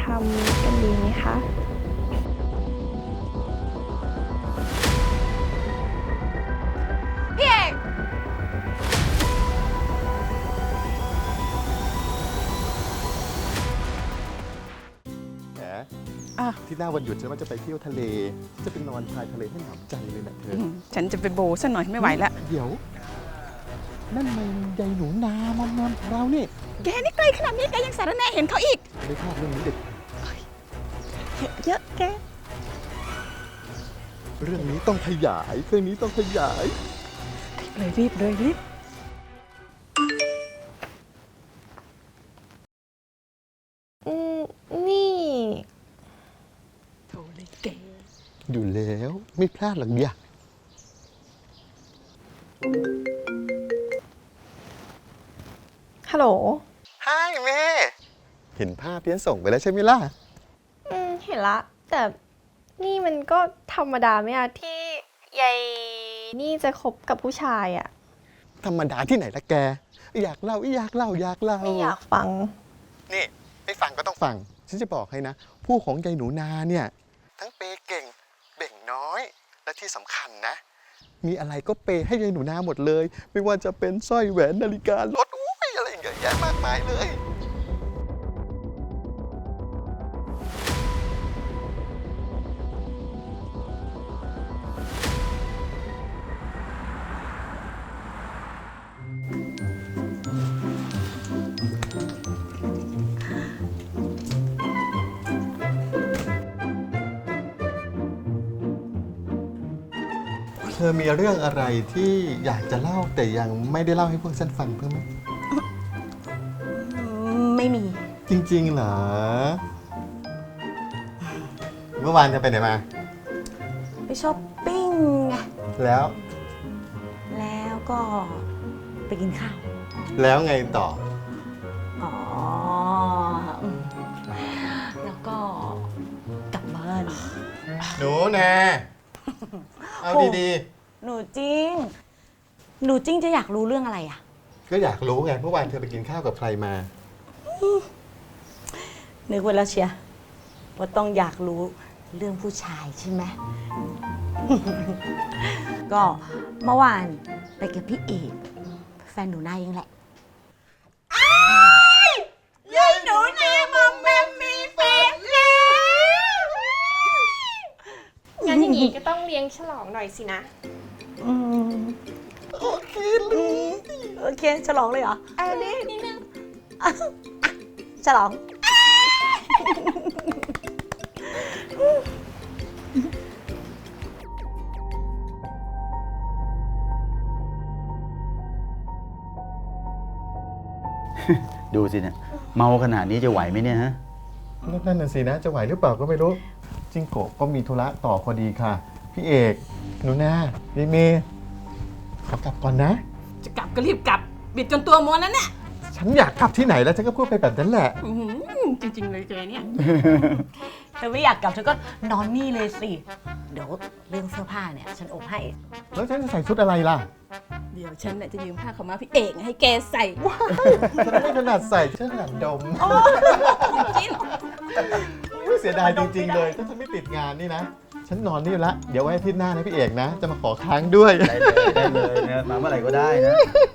ทำกันดีไหมคะพี่เอกแหมอะที่หน้าวันหยุดฉันว่าจะไปเที่ยวทะเล จะไปนอนชายทะเลให้หนำใจเลยนะเธออืมฉันจะไปโบซะหน่อยไม่ไหวแล้วเดี๋ยว นั่นมันยายหนูนามอมแมมของเรานี่แกนี่ไกลขนาดนี้แกยังสารแหน่เห็นเขาอีกไม่พลาดเรื่องนี้เด็ดเยอะแก เรื่องนี้ต้องขยายเรื่องนี้ต้องขยายเลยรีบเลยรีบอืมนี่โทรเลยแกอยู่แล้วไม่พลาดหรอกเดีย ฮัลโหลฮายแม่เห็นภาพที่ฉันส่งไปแล้วใช่ไหมล่ะ อืมเห็นละ แต่นี่มันก็ธรรมดาไหมอะที่ยายนี่จะคบกับผู้ชายอะธรรมดาที่ไหนละแก อยากเล่าอยากเล่าอยากเล่า ไม่อยากฟัง นี่ไม่ฟังก็ต้องฟัง ฉันจะบอกให้นะ ผู้ของยายหนูนาเนี่ย ทั้งเปย์เก่ง เบ่งน้อย และที่สำคัญนะ มีอะไรก็เปย์ให้ยายหนูนาหมดเลย ไม่ว่าจะเป็นสร้อยแหวนนาฬิการถ อะไรเยอะแยะมากมายเลยเธอมีเรื่องอะไรที่อยากจะเล่าแต่ยังไม่ได้เล่าให้พวกฉันฟังเพิ่มไหม จริงๆเหรอ เมื่อวานจะไปไหนมา ไปช้อปปิ้งไงแล้ว แล้วก็ไปกินข้าว แล้วไงต่อ อ๋ออืมแล้วก็กลับบ้าน หนูแนเอาโอ้ดีหนูจริง หนูจริงจะอยากรู้เรื่องอะไรอะๆ ก็อยากรู้ไง เมื่อวานเธอไปกินข้าวกับใครมา นึกไว้แล้วเชียร์ว่าต้องอยากรู้เรื่องผู้ชายใช่ไหม ก็เมื่อวานไปกับพี่เอกแฟนหนูนาเองแหละ ยายหนูนามอมแมมมีแฟนแล้วงั้นอย่างนี้ก็ต้องเลี้ยงฉลองหน่อยสินะ อืมโอเคลูกโอเค ฉลองเลยเหรอ เอาดินิดนึงฉลอง ดูสิเนี่ยเมาขนาดนี้จะไหวไหมเนี่ยฮะ นั่นน่ะสินะ จะไหวหรือเปล่าก็ไม่รู้ จิงโกะก็มีธุระต่อพอดีค่ะ พี่เอก หนูนาเมเมย์ขอกลับก่อนนะ จะกลับก็รีบกลับ บิดจนตัวม้วนแล้วเนี่ย ฉันอยากกลับที่ไหนแล้วฉันก็พูดไปแบบนั้นแหละ อื้อหือ จริง ๆ เลยแกเนี่ย เธอไม่อยากกลับเธอก็นอนนี่เลยสิ เดี๋ยวเรื่องเสื้อผ้าเนี่ย ฉันอบให้ แล้วฉันจะใส่ชุดอะไรล่ะ เดี๋ยวฉันเนี่ยจะยืมผ้าขาวม้าพี่เอกให้แกใส่ฉันไม่ถนัดใส่ฉันถนัดดมจริงอุ๊ยเสียดายจริง ๆ เลยถ้าฉันไม่ติดงานนี่นะ ฉันนอนนี่ละ เดี๋ยวไว้อาทิตย์หน้านะพี่เอกนะ จะมาขอค้างด้วย ได้เลยได้เลยนะมาเมื่อไหร่ก็ได้นะ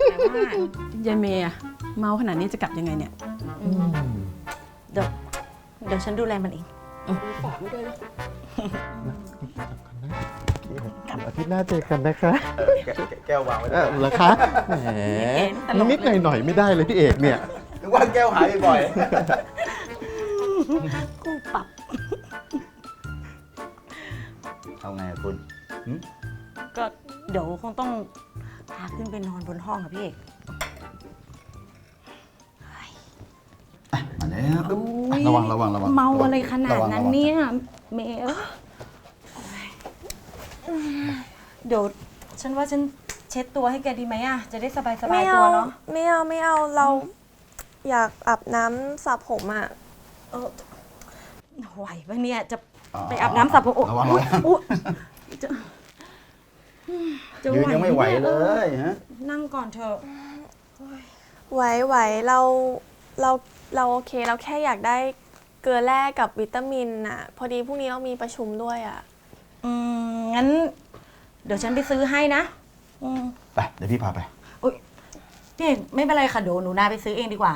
แต่ว่ายายเมย์อะเมาขนาดนี้จะกลับยังไงเนี่ย เดี๋ยวเดี๋ยวฉันดูแลมันเอง ฝากไม่ด้วยเลยอาทิตย์หน้าเจอกันนะคะแก้ววางไว้เออเหรอคะแหมนิดๆหน่อยๆไม่ได้เลยพี่เอกเนี่ยถึงว่าแก้วหายบ่อยกูปรับเอาไงอะคุณหึก็เดี๋ยวคงต้องพาขึ้นไปนอนบนห้องอะพี่เอก แล้วอุ๊ยระวังระวังระวังเมาอะไรขนาดระวังนั้นระวังเนี่ยเมย์เอ้ยเดี๋ยวฉันว่าฉันเช็ดตัวให้แกดีไหมอะจะได้สบายสบาไม่ยตัเอาวเนาะไม่เอาไม่เอาเราอยากอาบน้ำสระผมอะเออไหวปะเนี่ยจะไปอาบน้ำสระผมโอ้ระวังระวังอุ๊ยจะจะยืนยังไม่ไหวนี่เลออยฮะนั่งก่อนเถอะ ไหวไหวเราเรา เราโอเคเราแค่อยากได้เกลือแร่กับวิตามินอะพอดีพรุ่งนี้เรามีประชุมด้วยอะอืมงั้น เดี๋ยวฉันไปซื้อให้นะอืมไปเดี๋ยวพี่พาไป อุ๊ยพี่เอกไม่เป็นไรค่ะเดี๋ยวหนูนาไปซื้อเองดีกว่า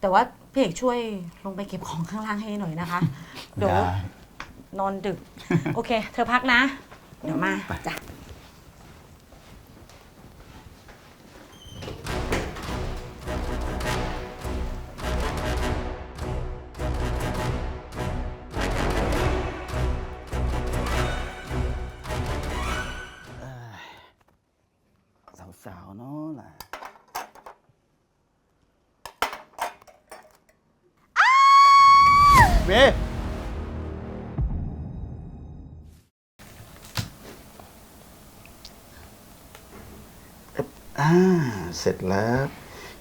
แต่ว่าพี่เอกช่วยลงไปเก็บของข้างล่างให้หน่อยนะคะ เดี๋ยว ได้ นอนดึก โอเค เธอพักนะ เดี๋ยวมาจ้ะ สาวๆเนาะล่ะเมย์อ่า เสร็จแล้ว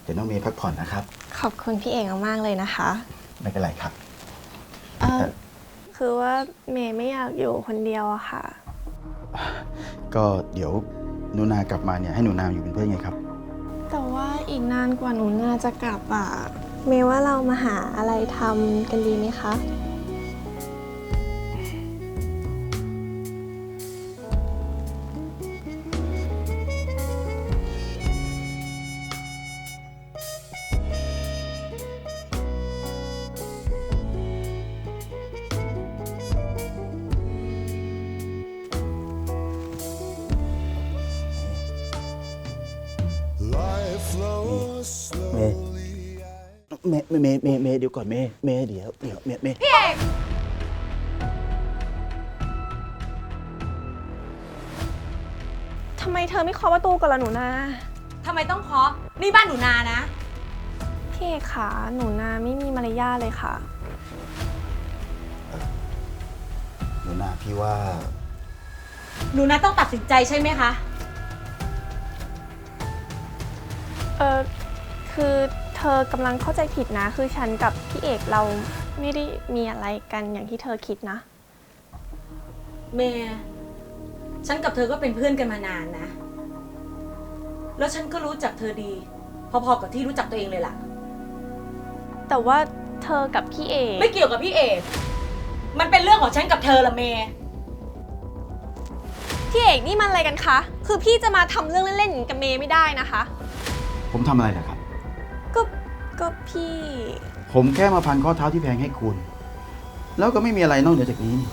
เดี๋ยวน้องเมย์พักผ่อนนะครับ ขอบคุณพี่เอกมากๆเลยนะคะ ไม่เป็นไรครับ เออคือว่าเมย์ไม่อยากอยู่คนเดียวอะค่ะ ก็เดี๋ยว หนูนากลับมาเนี่ยให้หนูนาอยู่เป็นเพื่อนไงครับ แต่ว่าอีกนานกว่าหนูน่าจะกลับอะเมย์ว่าเรามาหาอะไรทำกันดีไหมคะ เมย์เมย์เมย์เมย์เดี๋ยวก่อนเมย์เมย์เดี๋ยวเดี๋ยวเมย์เมย์ทำไมเธอไม่เคาะประตูกันล่ะหนูนาทำไมต้องเคาะนี่บ้านหนูนานะ พี่เอกขาหนูนาไม่มีมารยาทเลยค่ะ หนูนาพี่ว่า หนูนาต้องตัดสินใจใช่ไหมคะ เออคือ เธอกำลังเข้าใจผิดนะ คือฉันกับพี่เอกเราไม่ได้มีอะไรกันอย่างที่เธอคิดนะ เมย์ฉันกับเธอก็เป็นเพื่อนกันมานานนะ แล้วฉันก็รู้จักเธอดี พอๆกับที่รู้จักตัวเองเลยล่ะ แต่ว่าเธอกับพี่เอกไม่เกี่ยวกับพี่เอก มันเป็นเรื่องของฉันกับเธอละเมย์พี่เอกนี่มันอะไรกันคะ คือพี่จะมาทำเรื่องเล่นๆอย่างนี้กับเมย์ไม่ได้นะคะ ผมทำอะไรล่ะครับก็ ก็พี่ ผมแค่มาพันข้อเท้าที่แพงให้คุณ แล้วก็ไม่มีอะไรนอกเหนือจากนี้นี่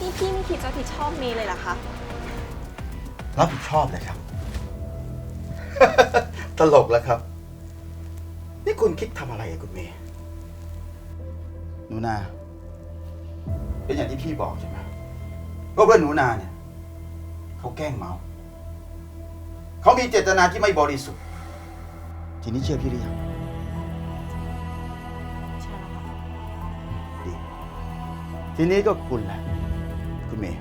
นี่พี่ไม่คิดจะผิดชอบเมย์เลยเหรอคะ รับผิดชอบเลยครับ ตลกแล้วครับ นี่คุณคิดทำอะไรอะคุณเมย์หนูนา เป็นอย่างที่พี่บอกใช่ไหมว่าเพื่อนหนูนาเนี่ยเขาแกล้งเมา เขามีเจตนาที่ไม่บริสุทธิ์ ทีนี้เชื่อพี่หรือยัง ทีนี้ก็คุณแหละ คุณเมย์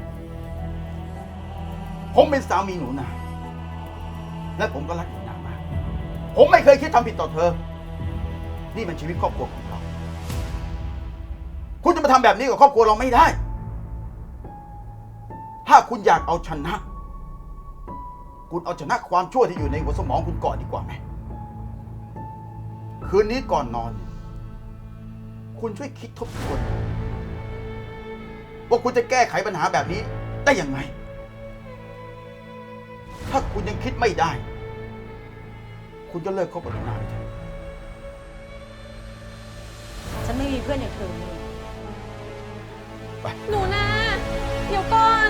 ผมเป็นสามีหนูนาและผมก็รักหนูนามาก ผมไม่เคยคิดทำผิดต่อเธอ นี่มันชีวิตครอบครัวของเรา คุณจะมาทำแบบนี้กับครอบครัวเราไม่ได้ ถ้าคุณอยากเอาชนะ คุณเอาชนะความชั่วที่อยู่ในหัวสมองคุณก่อนดีกว่าไหมคืนนี้ก่อนนอน คุณช่วยคิดทบทวน ว่าคุณจะแก้ไขปัญหาแบบนี้ได้ยังไงถ้าคุณยังคิดไม่ได้ คุณก็เลิกคบกับหนูนาไปเถอะฉันไม่มีเพื่อนอย่างเธอนี่ ไป หนูนะ เดี๋ยวก่อน